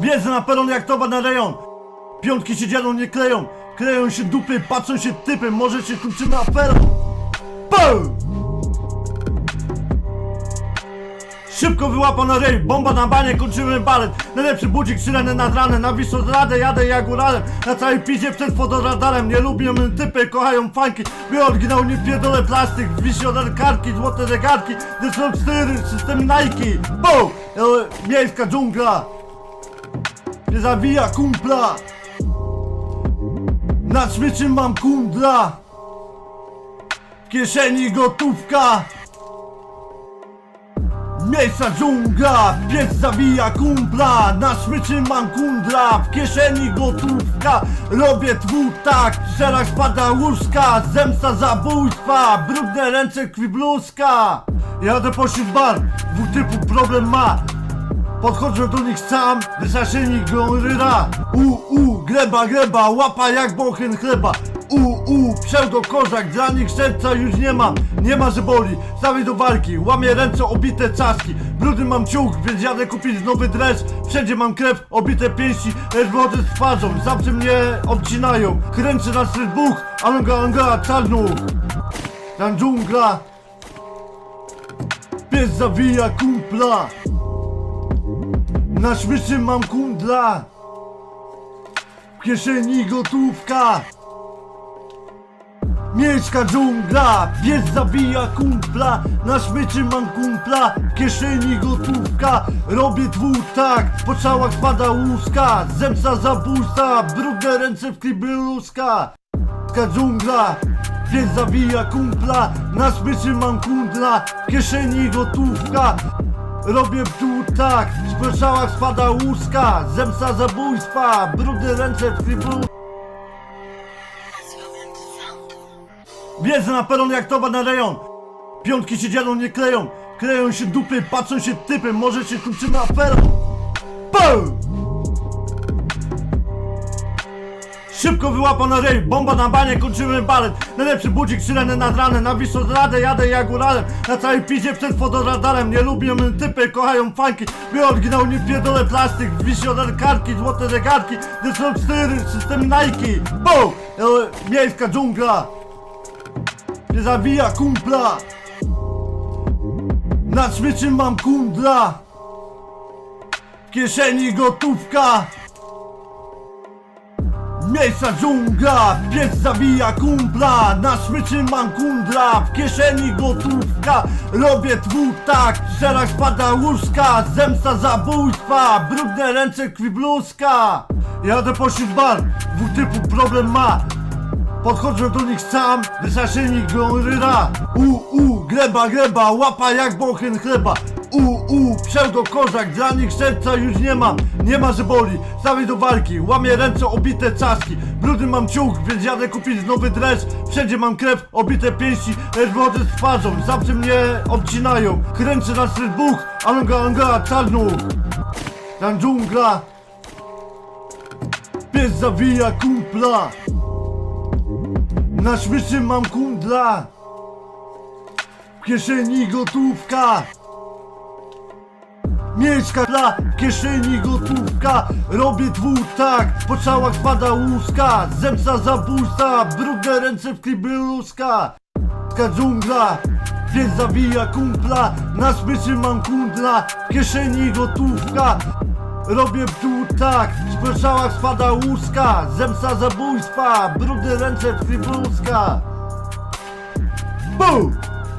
Wjeżdżę na peron jak towar na rejon Piątki się dzielą, nie kleją. Kleją się dupy, patrzą się typy. Może się kończymy aferą BOOM! Szybko wyłapał na rej, bomba na banie, kończymy balet. Najlepszy budzik, syreny nad ranem. Na Wisłoradę jadę jak góralem Na całej pizie przed fotoradarem Nie lubią typy, kochają fajki My oryginał nie pierdolę plastik. Wisione kartki, złote zegarki. Dysrok 4, system Nike. Bo! E, Miejska dżungla Nie zawija kumpla. Na smyczy mam kundla. W kieszeni gotówka. Miejsca dżungla, pies zawija kumpla. Na smyczy mam kundla, w kieszeni gotówka. Robię tak, w szerach spada łuska Zemsta zabójstwa, brudne ręce krwi bluzka Jadę pośród bar, dwóch typów problem ma Podchodzę do nich sam, wysaszeni goryra U, u, gleba, gleba, łapa jak bochen chleba. U, u, pseudo kozak, dla nich serca już nie ma Nie ma, że boli, stawię do walki Łamię ręce obite caski Brudny mam ciuch, więc jadę kupić nowy dres. Wszędzie mam krew, obite pięści wody z twarzą, zawsze mnie obcinają Kręcę na styl buch, alanga, anga, czarnuch. Tam dżungla. Pies zawija kumpla na smyczy mam kundla. W kieszeni gotówka. Miejska dżungla Pies zabija kumpla. Na smyczy mam kumpla W kieszeni gotówka. Robię twór tak Po całach spada łuska. Zemsta zabójstwa Brudne ręce w klibluska Miejska dżungla Pies zabija kumpla. Na smyczy mam kundla W kieszeni gotówka. Robię tu tak, w proszałach spada łuska Zemsta zabójstwa, brudne ręce w krwi Wjeżdżę na peron jak towar na rejon Piątki się dzielą, nie kleją. Kleją się dupy, patrzą się typy Może się kończymy aferą BOOM! Szybko wyłapał na rej, bomba na banie, kończymy balet. Najlepszy budzik, syreny nad ranem Na Wisłoradę jadę jak góralem Na całej pizie przed fotoradarem Nie lubią typy, kochają fajki My oryginał nie pierdolę plastik Wisione kartki, złote zegarki Dysrok 4, system Nike. Bo! E, Miejska dżungla Nie zawija kumpla. Na smyczy mam kundla W kieszeni gotówka Miejsca dżungla, pies zabija kumpla Na smyczy mam kundla, w kieszeni gotówka. Robię twór tak, w szerach spada łuska Zemsta zabójstwa, brudne ręce krwi bluzka. Jadę pośród bar, dwóch typów problem ma. Podchodzę do nich sam, wysaszeni goryra. U, u, gleba, gleba, łapa jak bochen chleba U, u, pseudo kozak, dla nich serca już nie ma. Nie ma, że boli, stawię do walki. Łamię ręce obite caski Brudny mam ciuch, więc jadę kupić nowy dres. Wszędzie mam krew, obite pięści wody z twarzą, zawsze mnie obcinają Kręcę na styl buch, alanga, anga, czarnuch Tam dżungla. Pies zawija kumpla. Na smyczy mam kundla. W kieszeni gotówka Miejska dla kieszeni gotówka Robię twór tak, po całach spada łuska. Zemsta zabójstwa, brudne ręce w klibluska Miejska dżungla Pies zabija kumpla Na smyczy mam kundla W kieszeni gotówka. Robię tu tak, w proszałach spada łuska. Zemsta zabójstwa, brudne ręce w bluzka BOOM!